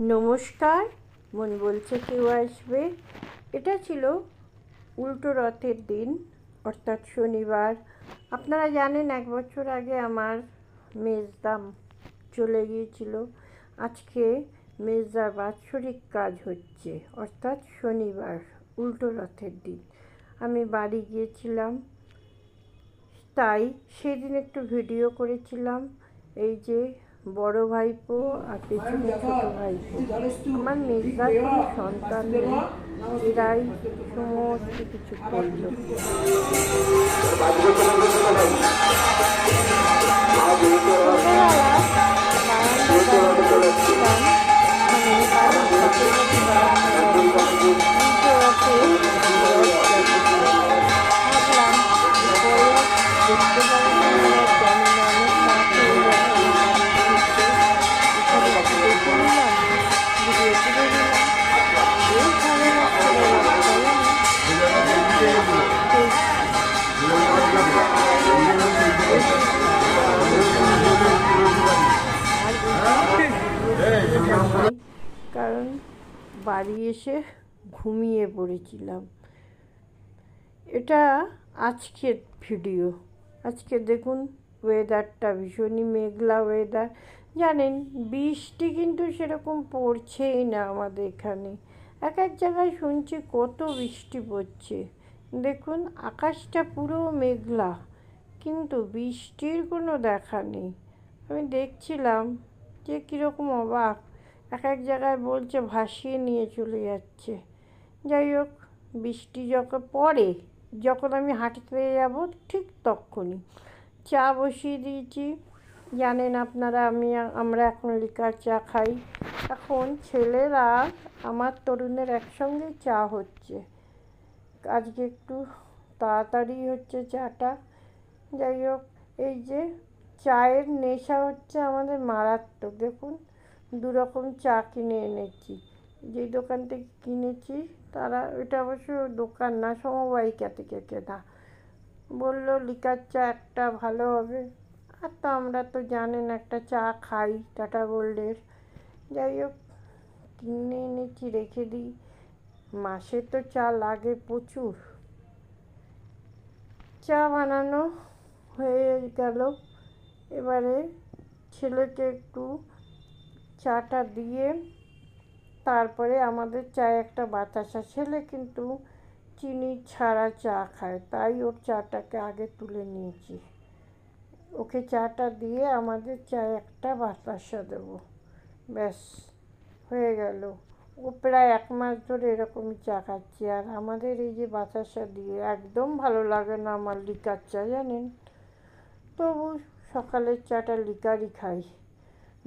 নমস্কার, মন বলছে কেউ আসবে। এটা ছিল উল্টো রথের দিন, অর্থাৎ শনিবার। আপনারা জানেন, এক বছর আগে আমার মেজদাম চলে গিয়েছিল। আজকে মেজদার বাৎসরিক কাজ হচ্ছে, অর্থাৎ শনিবার, উল্টো রথের দিন। আমি বাড়ি গিয়েছিলাম, তাই সেদিন একটু ভিডিও করেছিলাম। এই যে বড় ভাইপো আর পেছনে ছোট ভাইপো। আমার মেজদার কোনো সন্তান নেই। এরাই সমস্ত কিছু করল। বাড়ি এসে ঘুমিয়ে পড়েছিলাম। এটা আজকের ভিডিও আজকে দেখুন ওয়েদারটা ভীষণই মেঘলা ওয়েদার জানেন, বৃষ্টি কিন্তু সেরকম পড়ছেই না আমাদের এখানে। এক এক জায়গায় শুনছি কত বৃষ্টি পড়ছে। দেখুন, আকাশটা পুরো মেঘলা, কিন্তু বৃষ্টির কোনো দেখা নেই। আমি দেখছিলাম যে কীরকম অবাক। এক এক জায়গায় বলছে, ভাসিয়ে নিয়ে চলে যাচ্ছে। যাই হোক, বৃষ্টি যখন পরে যখন আমি হাঁটতে যাব ঠিক তখনই। চা বসিয়ে দিয়েছি। জানেন আপনারা, আমি, আমরা এখন লিকার চা খাই। এখন ছেলেরা আমার তরুণের একসঙ্গে চা হচ্ছে। আজকে একটু তাড়াতাড়ি হচ্ছে চাটা। যাই হোক, এই যে, চায়ের নেশা হচ্ছে আমাদের মারাত্মক। দেখুন দু রকম চা কিনে এনেছি। যেই দোকান থেকে কিনেছি, তারা, এটা অবশ্য দোকান না, সমবায়িকা থেকে কেনা। বলল, লিকার চা একটা ভালো হবে। আর তো আমরা তো জানেন, একটা চা খাই, টাটা গোল্ডের। যাই হোক, কিনে এনেছি, রেখে দিই। মাসে তো চা লাগে প্রচুর। চা বানানো হয়ে গেল। এবারে ছেলেকে একটু চাটা দিয়ে তারপরে আমাদের চায়ে একটা বাতাসা। ছেলে কিন্তু চিনি ছাড়া চা খায়, তাই ওর চাটাকে আগে তুলে নিয়েছি। ওকে চাটা দিয়ে আমাদের চায়ে একটা বাতাসা দেবো। ব্যাস, হয়ে গেল। ও প্রায় এক মাস ধরে এরকমই চা খাচ্ছে। আর আমাদের এই যে বাতাসা দিয়ে একদম ভালো লাগে না আমার লিকার চা, জানেন? তবু সকালের চাটা লিকারই খাই।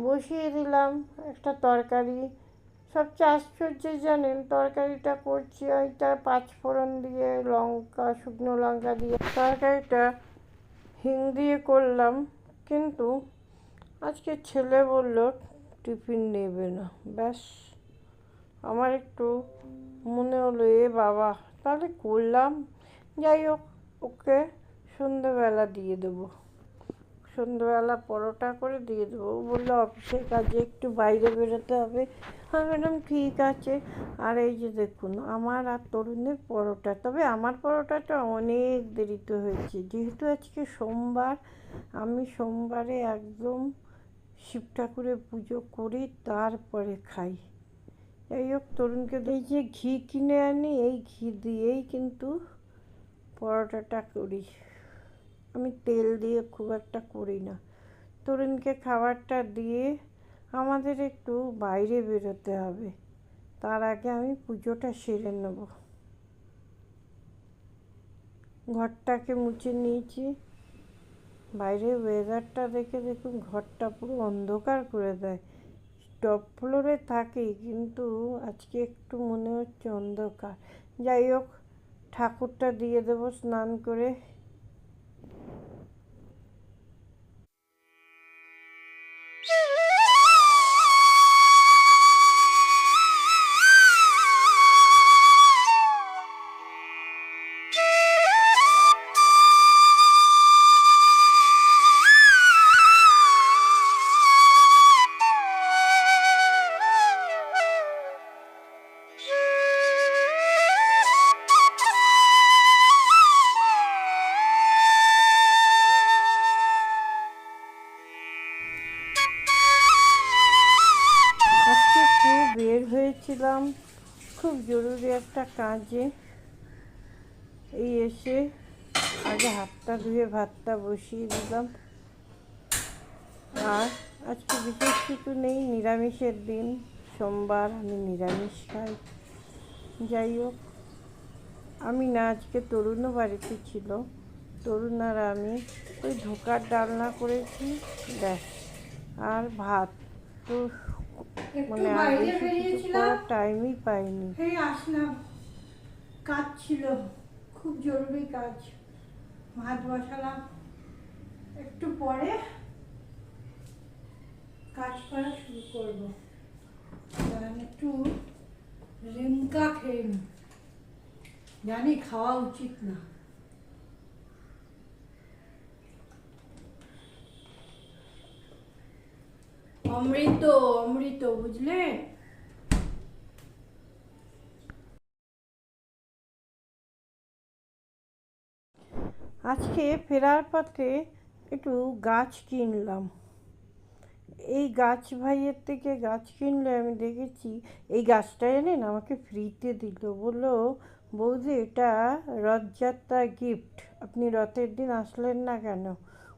বসিয়ে দিলাম একটা তরকারি। সবচেয়ে আশ্চর্য জানেন, তরকারিটা করছি ওইটা পাঁচ ফোড়ন দিয়ে, লঙ্কা, শুকনো লঙ্কা দিয়ে। তরকারিটা হিং দিয়ে করলাম, কিন্তু আজকে ছেলে বলল টিফিন নেবে না। ব্যাস, আমার একটু মনে হলো, এ বাবা, তাহলে করলাম। যাই হোক, ওকে সন্ধ্যেবেলা দিয়ে দেবো। সন্ধ্যেবেলা পরোটা করে দিয়ে দেবো। ও বলল, অফিসের কাজে একটু বাইরে বেরোতে হবে। আমি ম্যাডাম ঠিক আছে। আর এই যে দেখুন, আমার আর তরুণের পরোটা। তবে আমার পরোটাটা অনেক দেরিতে হয়েছে। যেহেতু আজকে সোমবার, আমি সোমবারে একদম শিব ঠাকুরের পুজো করি তারপরে খাই। যাই হোক, তরুণকে এই যে ঘি কিনে আনি, এই ঘি দিয়েই কিন্তু পরোটাটা করি। আমি তেল দিয়ে খুব একটা করি না। তরুণকে খাবারটা দিয়ে আমাদের একটু বাইরে বেরোতে হবে। তার আগে আমি পুজোটা সেরে নেব। ঘরটাকে মুছে নিয়েছি। বাইরে ওয়েদারটা দেখে দেখুন, ঘরটা পুরো অন্ধকার করে দেয়। টপ ফ্লোরে থাকি, কিন্তু আজকে একটু মনে হচ্ছে অন্ধকার। যাই হোক, ঠাকুরটা দিয়ে দেবো স্নান করে। বেরিয়েছিলাম খুব জরুরি একটা কাজে। এই এসে আগে হাতটা ধুয়ে ভাতটা বসিয়ে দিলাম। আর আজকে বিশেষ কিছু নেই, নিরামিষের দিন। সোমবার, আমি নিরামিষ খাই। যাই হোক, আমি না আজকে তরুণও বাড়িতে ছিল। তরুণ আর আমি ওই ধোকার ডালনা করেছি, ব্যাস। আর ভাত তো মানে আর বেশি কিছু করার টাইমই পাইনি। এই আসলাম। কাজ ছিল। খুব জরুরি কাজ। ভাত বসালাম। একটু পরে কাজ করা শুরু করব। একটু রিমকা খেয়ে নি জানি খাওয়া উচিত না। অমৃত অমৃত বুঝলেন আজকে ফেরার পথে একটু গাছ কিনলাম। এই গাছ ভাইয়ের থেকে গাছ কিনলে আমি দেখেছি, এই গাছটা জানেন আমাকে ফ্রিতে দিল। বলল, বৌদি, এটা রথযাত্রা গিফট। আপনি রথের দিন আসলেন না কেন?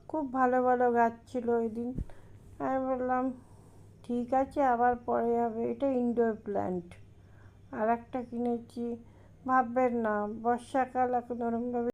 খুব ভালো ভালো গাছ ছিল ওই দিন। আমি বললাম, ঠিক আছে, আবার পরে হবে। এটা ইনডোর প্ল্যান্ট আর একটা কিনেছি, ভাববেন না, বর্ষাকাল এখন ওরমভাবে